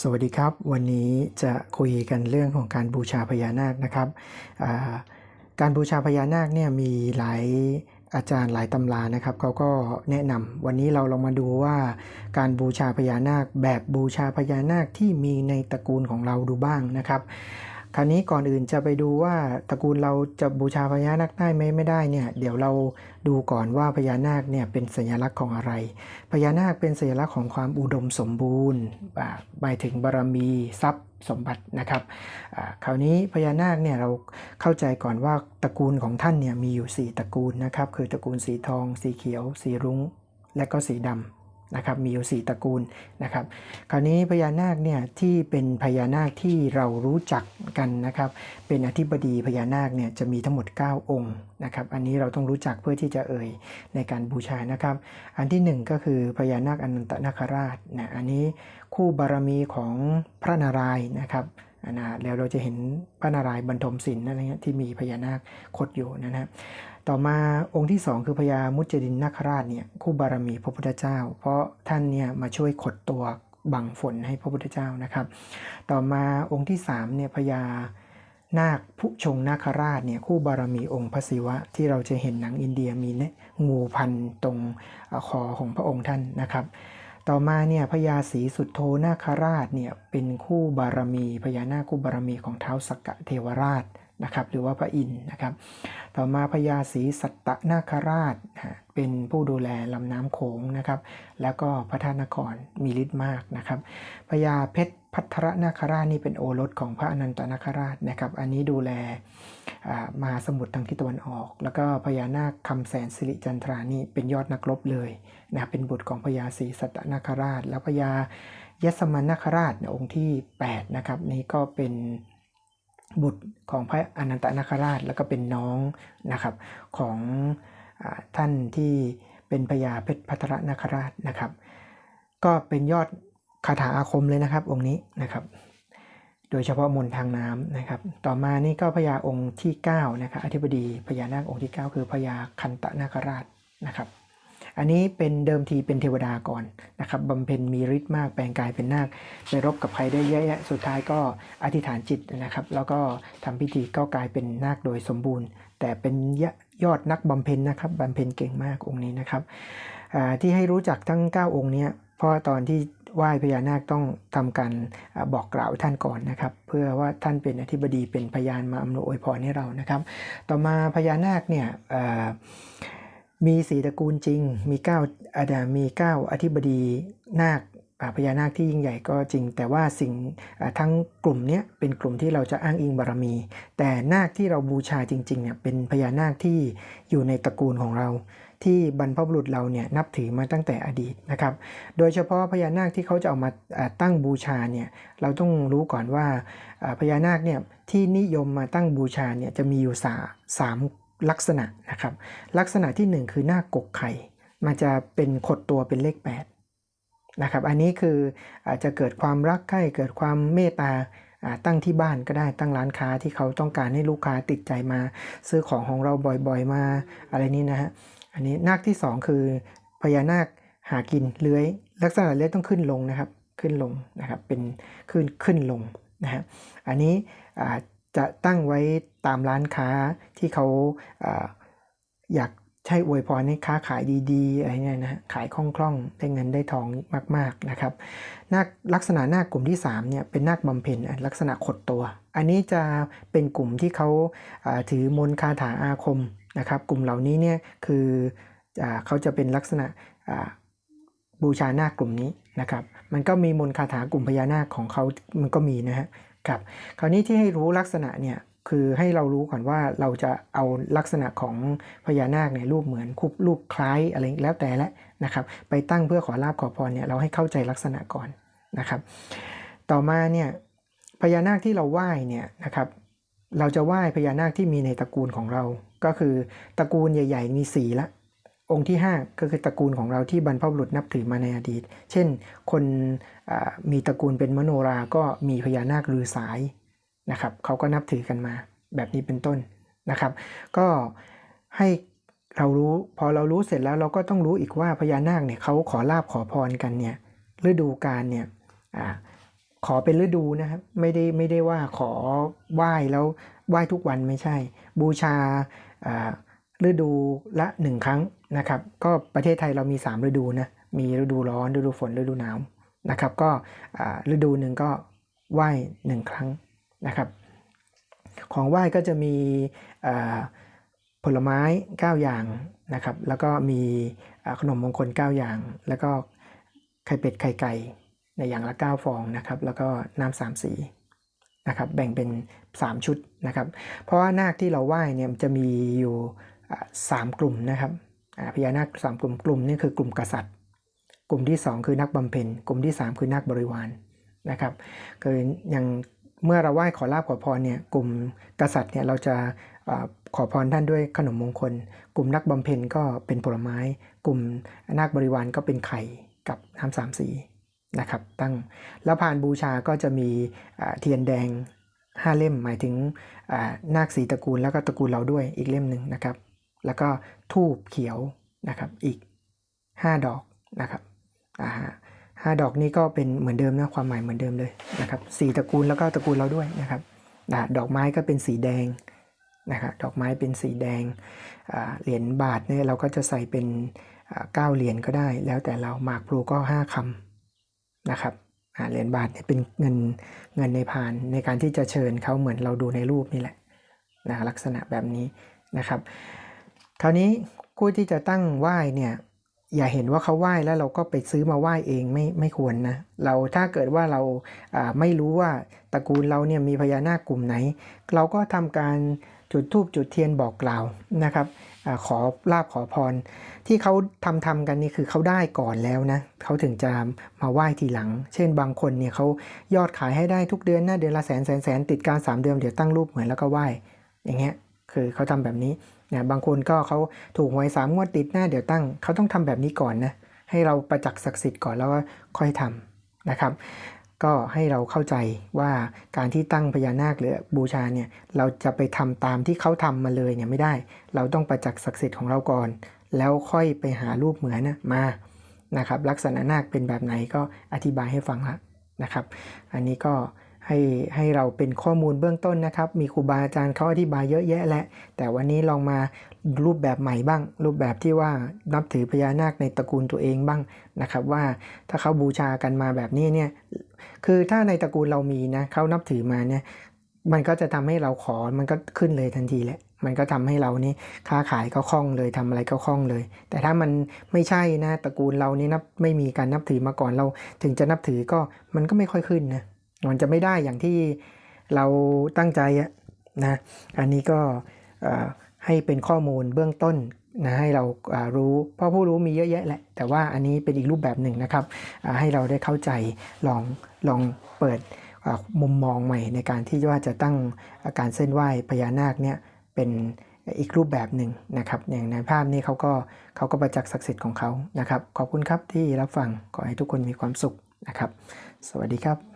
สวัสดีครับ วันนี้จะคุยกันเรื่องของการบูชาพญานาคนะครับ การบูชาพญานาคเนี่ยมีหลายอาจารย์หลายตำรานะครับเขาก็แนะนำวันนี้เราลองมาดูว่า การบูชาพญานาคแบบบูชาพญานาคที่มีในตระกูลของเราดูบ้างนะครับ คราวนี้ก่อนอื่นจะไปดูว่าตระกูลเราจะบูชาพญานาคได้ไหมไม่ได้เนี่ย เดี๋ยวเราดูก่อนว่าพญานาคเนี่ยเป็นสัญลักษณ์ของอะไร พญานาคเป็นสัญลักษณ์ของความอุดมสมบูรณ์หมายถึงบารมีทรัพย์สมบัตินะครับคราวนี้พญานาคเนี่ยเราเข้าใจก่อนว่าตระกูลของท่านเนี่ยมีอยู่ 4 ตระกูลนะครับ คือตระกูลสีทอง สีเขียว สีรุ้ง และก็สีดำ นะครับมีอยู่ 4 ตระกูลนะครับคราวนี้พญานาคเนี่ยที่เป็นพญานาคที่เรารู้จักกันนะครับเป็นอธิบดีพญานาคเนี่ยจะมีทั้งหมด 9 องค์นะครับอันนี้เราต้องรู้จักเพื่อที่จะเอ่ยในการบูชานะครับ อันที่หนึ่งก็คือพญานาคอนันตนาคราชนะอันนี้คู่บารมีของพระนารายณ์นะครับ นะแล้วเราจะเห็นพระนารายณ์บรรทมศิลป์อะไรเงี้ยที่มีพญานาคคดอยู่นะฮะต่อมาองค์ที่สองคือพญามุจดินนาคราชเนี่ยคู่บารมีพระพุทธเจ้า เพราะท่านเนี่ยมาช่วยขดตัวบังฝนให้พระพุทธเจ้านะครับ ต่อมาองค์ที่สามเนี่ยพญานาคผู้ชงนาคราชเนี่ยคู่บารมีองค์พระศิวะ ที่เราจะเห็นหนังอินเดียมีเนี่ยงูพันตรงคอของพระองค์ท่านนะครับ ต่อมาเนี่ยพญาศรีสุดโทนาคราชเนี่ยเป็นคู่บารมีพญานาคคู่บารมีของเท้าสกกะเทวราช นะครับหรือว่าพระอินทร์นะครับ ต่อมาพญาศรีสัตตนาคราชเป็นผู้ดูแลลำน้ำโขงนะครับ แล้วก็พระธานครมีฤทธิ์มากนะครับพญาเพชรพัทรนาคราชนี่เป็นโอรสของพระอนันตนาคราชนะครับ อันนี้ดูแลมหาสมุทรทางทิศตะวันออก แล้วก็พญานาคคำแสนสิริจันทรานี่เป็นยอดนักรบเลยนะเป็นบุตรของพญาศรีสัตนาคราช แล้วพญายสมันนาคราชองค์ที่ 8 นะครับ นี่ก็เป็น บุตรของพระอนันตนาคราช แล้วก็เป็นน้องนะครับของอท่านที่เป็นพญาเพชรพัทรนาคราชนะครับ ก็เป็นยอดคาถาอาคมเลยนะครับองค์นี้นะครับโดยเฉพาะมนต์ทางน้ำนะครับ ต่อมานี่ก็พญาองค์ที่9นะครับอธิบดีพญานาคองค์ที่ 9 คือพญาคันตนาคราชนะครับ อันนี้เป็นเดิมทีเป็นเทวดาก่อนนะครับบำเพ็ญมีฤทธิ์มากแปลงกายเป็นนาคไปรบกับใครได้เยอะแยะสุดท้ายก็อธิษฐานจิตนะครับ แล้วก็ทำพิธีก็กลายเป็นนาคโดยสมบูรณ์ แต่เป็นยอดนักบำเพ็ญนะครับบำเพ็ญเก่งมากองค์นี้นะครับที่ให้รู้จักทั้ง 9 องค์เนี้ยเพราะตอนที่ไหว้พญานาคต้องทำการบอกกล่าวท่านก่อนนะครับ เพื่อว่าท่านเป็นอธิบดีเป็นพยานมาอำนวยอวยพรให้เรานะครับ ต่อมาพญานาคเนี่ยอ มีสีตระกูลจริง มีเก้าอาดามีเก้าอธิบดีนาคพญานาคที่ยิ่งใหญ่ก็จริง แต่ว่าสิ่งทั้งกลุ่มนี้เป็นกลุ่มที่เราจะอ้างอิงบารมี แต่นาคที่เราบูชาจริงๆเนี่ยเป็นพญานาคที่อยู่ในตระกูลของเรา ที่บรรพบุรุษเราเนี่ยนับถือมาตั้งแต่อดีตนะครับ โดยเฉพาะพญานาคที่เขาจะเอามาตั้งบูชาเนี่ยเราต้องรู้ก่อนว่าอ่าพญานาคเนี่ยที่นิยมมาตั้งบูชาเนี่ยจะมีอยู่สาสาม ลักษณะนะครับ ลักษณะที่หนึ่งคือหน้ากกไข่ มันจะเป็นขดตัวเป็นเลข 8 นะครับ อันนี้คืออาจจะเกิดความรักใคร่เกิดความเมตตาตั้งที่บ้านก็ได้ตั้งร้านค้าที่เขาต้องการให้ลูกค้าติดใจมา ซื้อของของเราบ่อยๆมาอะไรนี้นะฮะอันนี้นาคที่สองคือพญานาคหากินเลื้อย ลักษณะเลื้อยต้องขึ้นลงนะครับ ขึ้นลงนะครับเป็นขึ้นขึ้นลงนะฮะอันนี้ จะตั้งไว้ตามร้านค้าที่เขาออยากใช้อวยพรให้ค้าขายดีๆอะไรเนี่ยนะฮะขายคล่องๆได้เงินได้ทองมากๆนะครับนาคลักษณะนาคกลุ่มที่3เนี่ยเป็นนาคบำเพ็ญลักษณะขดตัว อันนี้จะเป็นกลุ่มที่เขาถือมนคาถาอาคมนะครับ กลุ่มเหล่านี้เนี่ยคืออเขาจะเป็นลักษณะบูชานาคกลุ่มนี้นะครับ มันก็มีมนคาถากลุ่มพญานาคของเขามันก็มีนะฮะ ครับคราวนี้ที่ให้รู้ลักษณะเนี่ยคือให้เรารู้ก่อนว่าเราจะเอาลักษณะของพญานาคเนี่ยรูปเหมือนคุบรูปคล้ายอะไรแล้วแต่ละนะครับ ไปตั้งเพื่อขอลาบขอพรเนี่ยเราให้เข้าใจลักษณะก่อนนะครับ ต่อมาเนี่ยพญานาคที่เราไหว้เนี่ยนะครับ เราจะไหว้พญานาคที่มีในตระกูลของเรา ก็คือตระกูลใหญ่ ๆ มีสีละ องค์ที่ 5 ก็คือตระกูลของเราที่บรรพบุรุษนับถือมาในอดีต เช่น คนมีตระกูลเป็นมโนรา ก็มีพญานาคลือสายนะครับเขาก็นับถือกันมาแบบนี้เป็นต้นนะครับ ก็ให้เรารู้พอเรารู้เสร็จแล้วเราก็ต้องรู้อีกว่าพญานาคเนี่ยเขาขอลาบขอพรกันเนี่ยฤดูกาลเนี่ยอขอเป็นฤดูนะครับไม่ได้ไม่ได้ว่าขอไหว้แล้วไหว้ทุกวันไม่ใช่ บูชาอ่า ฤดูละหนึ่งครั้งนะครับ ก็ประเทศไทยเรามี 3 ฤดูนะ มีฤดูร้อน ฤดูฝน ฤดูหนาวนะครับ ก็ฤดูหนึ่งก็ไหว้หนึ่งครั้งนะครับ ของไหว้ก็จะมีผลไม้ 9 อย่างนะครับ แล้วก็มีขนมมงคล 9 อย่าง แล้วก็ไข่เป็ดไข่ไก่ในอย่างละ 9 ฟองนะครับ แล้วก็น้ำสามสีนะครับ แบ่งเป็น 3 ชุดนะครับ เพราะว่านาคที่เราไหว้เนี่ยจะมีอยู่ สามกลุ่มนะครับพญานาคสามกลุ่มกลุ่มนี่คือกลุ่มกษัตริย์ กลุ่มที่ 2 คือนักบำเพ็ญกลุ่มที่ 3 คือนักบริวารนะครับคืออย่างเมื่อเราไหว้ขอลาบขอพรเนี่ยกลุ่มกษัตริย์เนี่ยเราจะขอพรท่านด้วยขนมมงคล กลุ่มนักบำเพ็ญก็เป็นผลไม้ กลุ่มนักบริวารก็เป็นไข่กับน้ำสามสีนะครับตั้งแล้วพานบูชาก็จะมีเทียนแดง 5 เล่มหมายถึงนาคสีตระกูลแล้วก็ตระกูลเราด้วยอีกเล่มหนึ่งนะครับ แล้วก็ทูบเขียวนะครับอีก 5 ดอกนะครับอ่าห้าดอกนี้ก็เป็นเหมือนเดิมนะความหมายเหมือนเดิมเลยนะครับสี่ตระกูลแล้วก็ตระกูลเราด้วยนะครับดอกไม้ก็เป็นสีแดงนะครับดอกไม้เป็นสีแดงเหรียญบาทเนี่ยเราก็จะใส่เป็นเก้าเหรียญก็ได้ แล้วแต่เราหมากพลูก็5คำนะครับเหรียญบาทเนี่ยเป็นเงินเงินในพานในการที่จะเชิญเขาเหมือนเราดูในรูปนี่แหละนะลักษณะแบบนี้นะครับ คราวนี้ผู้ที่จะตั้งไหว้เนี่ยอย่าเห็นว่าเขาไหว้แล้วเราก็ไปซื้อมาไหว้เองไม่ไม่ควรนะเราถ้าเกิดว่าเราไม่รู้ว่าตระกูลเราเนี่ยมีพญานาคกลุ่มไหน เราก็ทำการจุดธูปจุดเทียนบอกกล่าวนะครับอขอลาบขอพร ที่เขาทำทำกันนี่คือเขาได้ก่อนแล้วนะเขาถึงจะมาไหว้ทีหลัง เช่นบางคนเนี่ยเขายอดขายให้ได้ทุกเดือนนะเดือนละแสนแสนแสนติดการสามเดือนเดี๋ยวตั้งรูปเหมือนแล้วก็ไหว้อย่างเงี้ยคือเขาทำแบบนี้ นี่ยบางคนก็เขาถูกหวยสามงวดติดหน้าเดี๋ยวตั้งเขาต้องทำแบบนี้ก่อนนะให้เราประจักษ์ศักดิ์สิทธิ์ก่อนแล้วก็ค่อยทำนะครับ ก็ให้เราเข้าใจว่าการที่ตั้งพญานาคหรือบูชาเนี่ยเราจะไปทำตามที่เขาทำมาเลยเนี่ยไม่ได้ เราต้องประจักษ์ศักดิ์สิทธิ์ของเราก่อน แล้วค่อยไปหารูปเหมือนนะมานะครับลักษณะนาคเป็นแบบไหนก็อธิบายให้ฟังละนะครับ อันนี้ก็ ให้ให้เราเป็นข้อมูลเบื้องต้นนะครับ มีครูบาอาจารย์เขาอธิบายเยอะแยะแหละ แต่วันนี้ลองมารูปแบบใหม่บ้าง รูปแบบที่ว่านับถือพญานาคในตระกูลตัวเองบ้างนะครับว่าถ้าเขาบูชากันมาแบบนี้เนี่ยคือถ้าในตระกูลเรามีนะเขานับถือมาเนี่ยมันก็จะทำให้เราขอมันก็ขึ้นเลยทันทีแหละมันก็ทำให้เรานี่ค้าขายก็คล่องเลยทำอะไรก็คล่องเลย แต่ถ้ามันไม่ใช่นะตระกูลเรานี่นับไม่มีการนับถือมาก่อนเรา ถึงจะนับถือก็มันก็ไม่ค่อยขึ้นนะ มันจะไม่ได้อย่างที่เราตั้งใจนะอันนี้ก็ให้เป็นข้อมูลเบื้องต้นนะให้เรารู้เพราะผู้รู้มีเยอะแยะแหละ แต่ว่าอันนี้เป็นอีกรูปแบบหนึ่งนะครับ ให้เราได้เข้าใจลองลองเปิดมุมมองใหม่ในการที่ว่าจะตั้งอาการเส้นไหว้พญานาคเนี่ยเป็นอีกรูปแบบหนึ่งนะครับ อย่างในภาพนี้เขาก็เขาก็ประจักษ์ศักดิ์สิทธิ์ของเขานะครับ ขอบคุณครับที่รับฟังขอให้ทุกคนมีความสุขนะครับ สวัสดีครับ